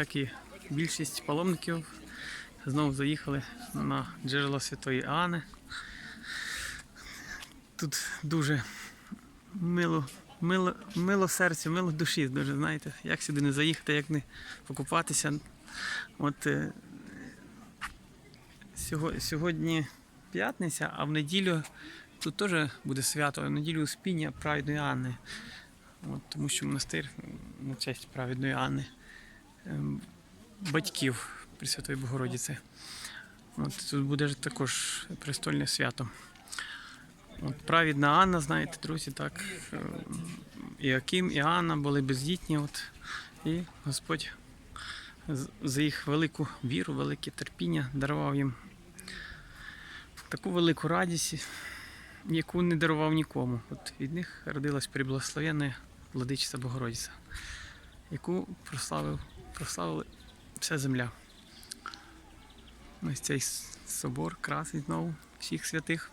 Як і більшість паломників знову заїхали на джерело Святої Анни. Тут дуже мило, мило, мило серцю, мило душі. Дуже знаєте, як сюди не заїхати, як не покупатися. От е, сьогодні п'ятниця, а в неділю тут теж буде свято, в неділю Успіння праведної Анни. От, тому що монастир на честь праведної Анни батьків Пресвятої Богородиці. От тут буде також престольне свято. От, праведна Анна, знаєте, друзі, так. е, Іаким і Анна були бездітні. От, і Господь за їх велику віру, велике терпіння дарував їм таку велику радість, яку не дарував нікому. От від них родилась приблагословенна владичиця Богородиця, яку прославив, прославила вся земля. Ось цей собор красить знову всіх святих.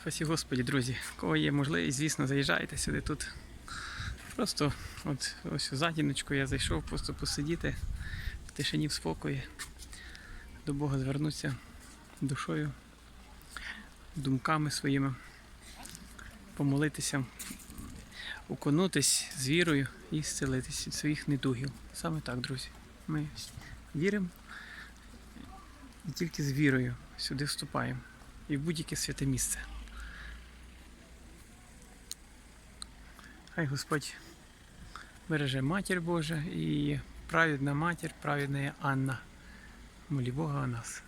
Спасі Господі, друзі. Кого є можливість, звісно, заїжджайте сюди тут. Просто от ось у затіночку я зайшов просто посидіти в тишині, в спокої, до Бога звернутися душою, думками своїми, помолитися, уконутись з вірою і зцілитись від своїх недугів. Саме так, друзі. Ми віримо і тільки з вірою сюди вступаємо і в будь-яке святе місце. Хай Господь береже Матір Божа і праведна матір, праведна Анна. Молі Бога о нас.